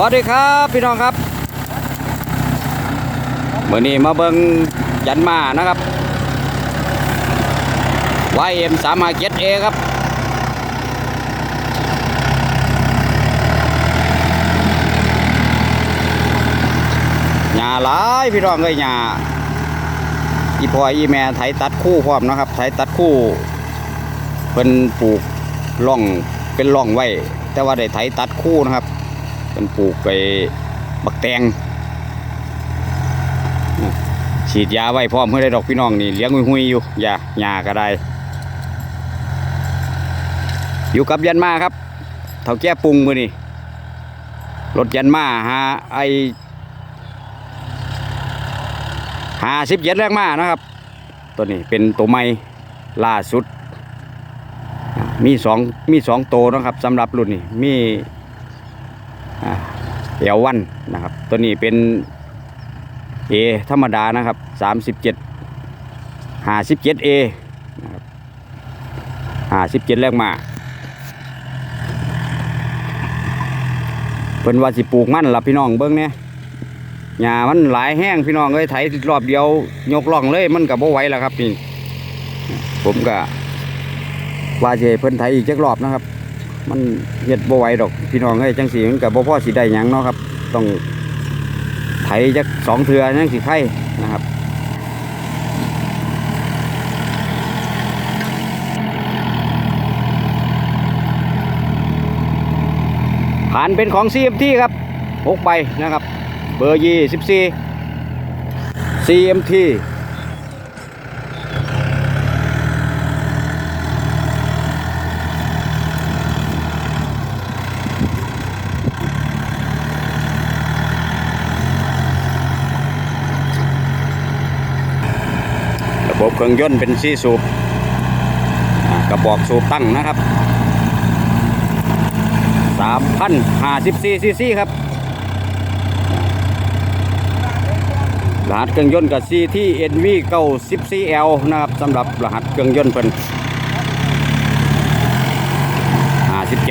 วัสดีครับพี่น้องครับเมื่อนี้มาเบิงยันมานะครับ YM 3 5 7 A ครับ หญ้าหลายพี่น้องเอ้ยหญ้าอีพออีแม่ไถตัดคู่พร้อมนะครับไถตัดคู่เพิ่นปลูกร่องเป็นร่องไว้ แต่ว่าได้ไถตัดคู่นะครับ เพิ่นปลูกไปบักแตงฉีดยาไว้พร้อมเพื่อได้ดอกพี่น้องนี่เลี้ยงหุยๆอยู่อย่าหญ้าก็ได้ อยู่กับยันมาครับเท่าแก่ปรุงมือนี่รถยันมาหาไอหาสิบเจ็ดแรงมานะครับ ตัวนี้เป็นตัวใหม่ล่าสุด มีสองมีสองโตวนะครับสำหรับรุ่นนี้มี เอลวันนะครับ ตัวนี้เป็นเอธรรมดานะครับสามสิบเจ็ดหาสิบเจ็ดเอนะครับหาสิบเจ็ดแรงมาเป็นว่าสิปลูกมันล่ะพี่น้องเบิ้งเนี่ยหญ้ามันหลายแห้งพี่น้องเอ้ยไถรอบเดียวยกล่องเลยมันกับบ่ไหวแล้วครับนี่ผมก็ว่าจะเพิ่นไถอีกจักรอบนะครับ มันเฮ็ดบ่ไหวดอกพี่น้องเอ้ยจังสีมันกับบ่พอสิได้ยังเนาะครับ ต้องไถจักสองเทือจังสิไข่นะครับผ่านเป็นของ CMT ครับ6ใบนะครับ เบอร์ยี่สิบสี่ CMT บบเครื่องยนต์เป็นซีสูบกระบอกสูบตั้งนะครับ3,054ซีซีครับรหัสเครื่องยนต์กับ CT NV 9 10CL นะครับสำหรับรหัสเครื่องยนต์เพิ่น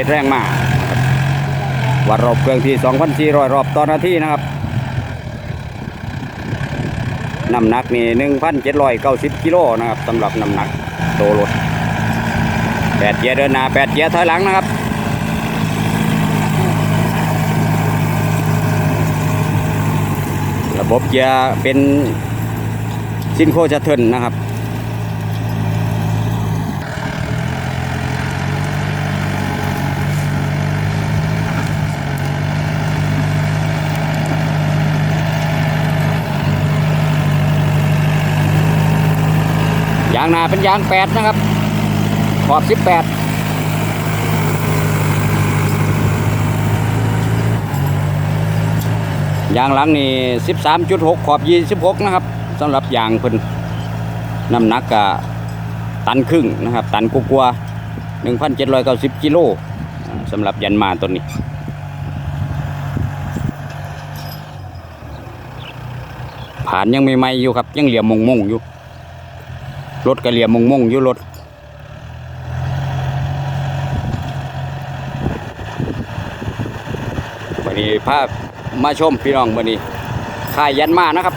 57 แรงมากนะครับวัดรอบเครื่องที่ 2,400 รอบต่อนาทีนะครับ น้ำหนักนี่1,790กิโลนะครับสำหรับน้ำหนักโตรถ8เกียร์เดินหน้า8เกียร์ถอยหลังนะครับระบบเกียร์เป็นซินโคชัตเทิลนะครับ ยางหนาเป็นยางแปดนะครับ ขอบสิบแปดยางหลังนี่13.6ขอบ26นะครับสำหรับยางเพิ่นน้ำหนักกะตันครึ่งนะครับ ตันกลัวๆ1,790กิโลอ่าสำหรับยันมาตัวนี้ผ่านยังไม่ไหมอยู่ครับ ยังเหลี่ยมมงมงอยู่ รถกะเหลี่ยมมงมงอยู่รถวันนี้ภาพมาชมพี่น้องวันนี้ค่ายยันมานะครับ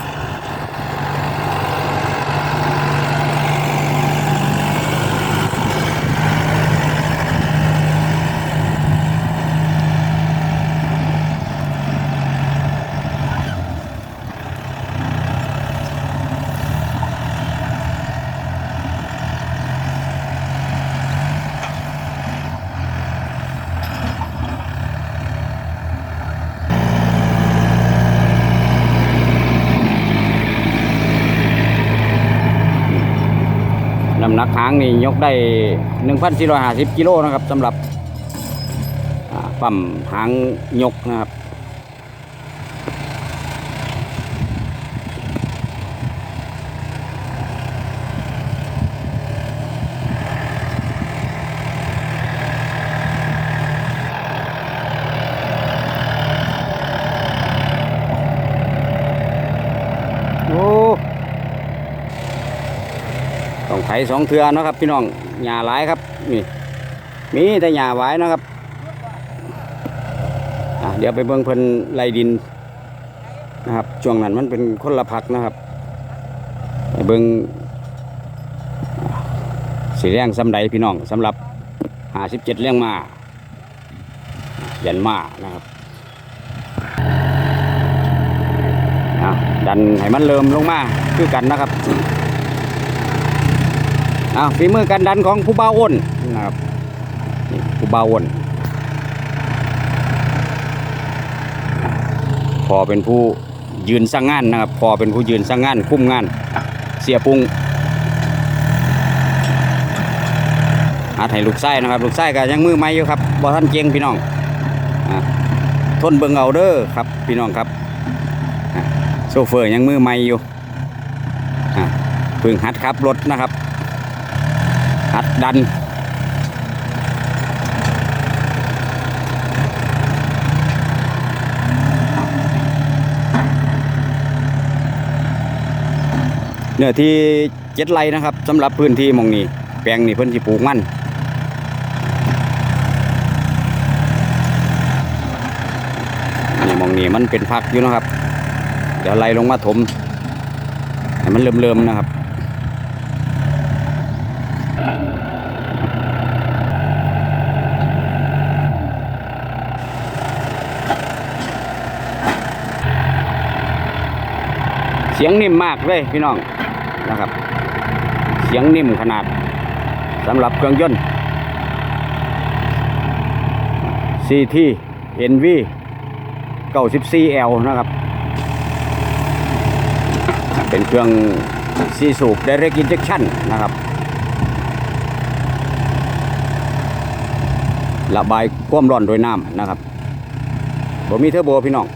ำหนักหางนี่ยกได้ 1,450 กิโลนะครับสำหรับอ่าปั๊มหางยกนะครับ โอ้ ต้องไถ สองเทือนะครับ พี่น้องหญ้าหลายครับนี่มีแต่หญ้าไว้นะครับเดี๋ยวไปเบิ่งเพิ่นไล่ดินนะครับช่วงนั้นมันเป็นคนละพักนะครับไปเบิ่งสีแรงสำใดพี่น้องสำหรับหาสิบเจ็ดเรื่องมายันมานะครับดันให้มันเริ่มลงมาคือกันนะครับ อะฝีมือการดันของผู้บ่าวอ้นนะครับนี่ผู้บ่าวอ้นพอเป็นผู้ยืนสร้างงานนะครับ พอเป็นผู้ยืนสร้างงานคุ้มงาน เสียปรุงอาให้ลูกไส้นะครับ ลูกไส้ก็ยังมือใหม่อยู่ครับบ่ท่านเก่งพี่น้องอทนเบิงเอาเด้อครับ พี่น้องครับโซเฟอร์ยังมือใหม่อยู่พิ่งหัดขับรถนะครับัดดัน เนื้อที่เจ็ดไร่นะครับสำหรับพื้นที่มองนี้ แปลงนี้เพิ่นสิปลูกมันนี่มองนี้มันเป็นพักอยู่นะครับ เดี๋ยวไล่ลงมาถมให้มันเริ่มๆนะครับ เสียงนิ่มมากเลยพี่น้องนะครับ เสียงนิ่มขนาดสำหรับเครื่องยนต์ CT NV 94L นะครับ เป็นเครื่องซีสูบ Direct Injection นะครับ ระบายความร้อนโดยน้ำนะครับผมมีเทอร์โบพี่น้อง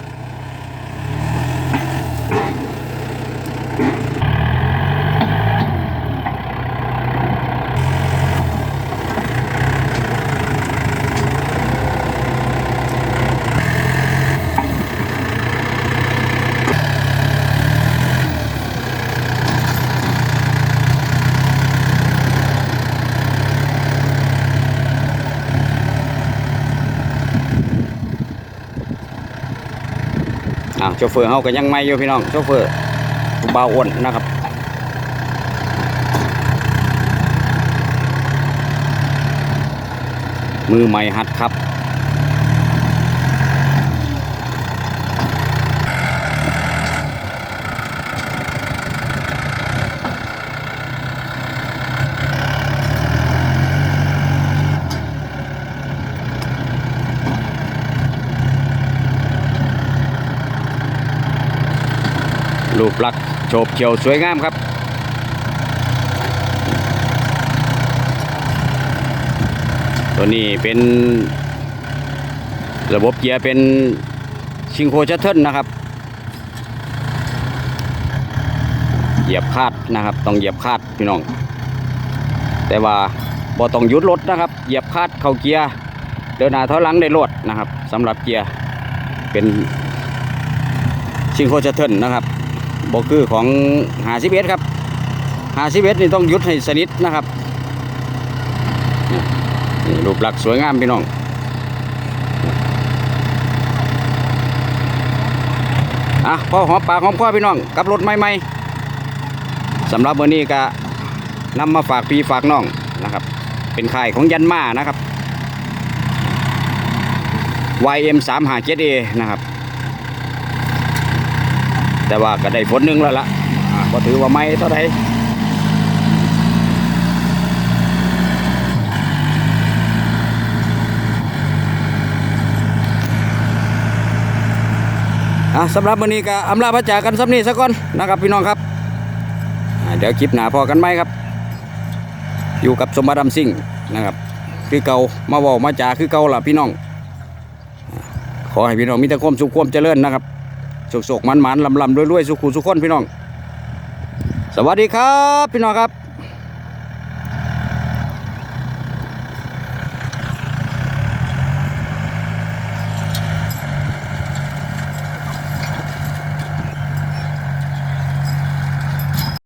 โชเฟอร์เฮาก็ยังไม่อยู่พี่น้องโชเฟอร์เบาอ้วนนะครับมือใหม่หัดครับ รูปลักษณ์โฉบเฉี่ยวสวยงามครับ ตัวนี้เป็นระบบเกียร์เป็นชิงโคชัตเทิลนะครับ เหยียบคาดนะครับ ต้องเหยียบคาดพี่น้อง แต่ว่าบ่ต้องหยุดรถนะครับ เหยียบคาดเข้าเกียร์เดินหน้าถอยหลังได้รวดนะครับสำหรับเกียร์เป็นชิงโคชัตเทิลนะครับ บอคือของหาสิเอ็ดครับหาสิเอ็ดนี่ต้องยุดให้สนิทนะครับนี่นี่รูปลักษณ์สวยงามพี่น้องอะพอหอมปากหอมคอพี่น้องกับรถใหม่ๆสำหรับวันนี้ก็นำมาฝากพี่ฝากน้องนะครับ เป็นค่ายของยันมานะครับ YM 3 5 7 A นะครับ แต่ว่าก็ได้ผลหนึ่งแล้วล่ะอ่าก็ถือว่าไม่เท่าไหรอ่สำหรับวันนี้ก็อำลาพระจ่ากันสันี้สักก่อนนะครับพี่น้องครับเดี๋ยวคลิปหนาพอกันไหมครับ อยู่กับสมบัติดำซิ่งนะครับ คือเก่ามาว่ามาจ่าคือเก่าล่ะพี่น้อง ขอให้พี่น้องมีแต่ความสุขความเจริญนะครับ โศกๆมันๆลำๆรวยๆสุขุสุขคนพี่น้อง สวัสดีครับ พี่น้องครับ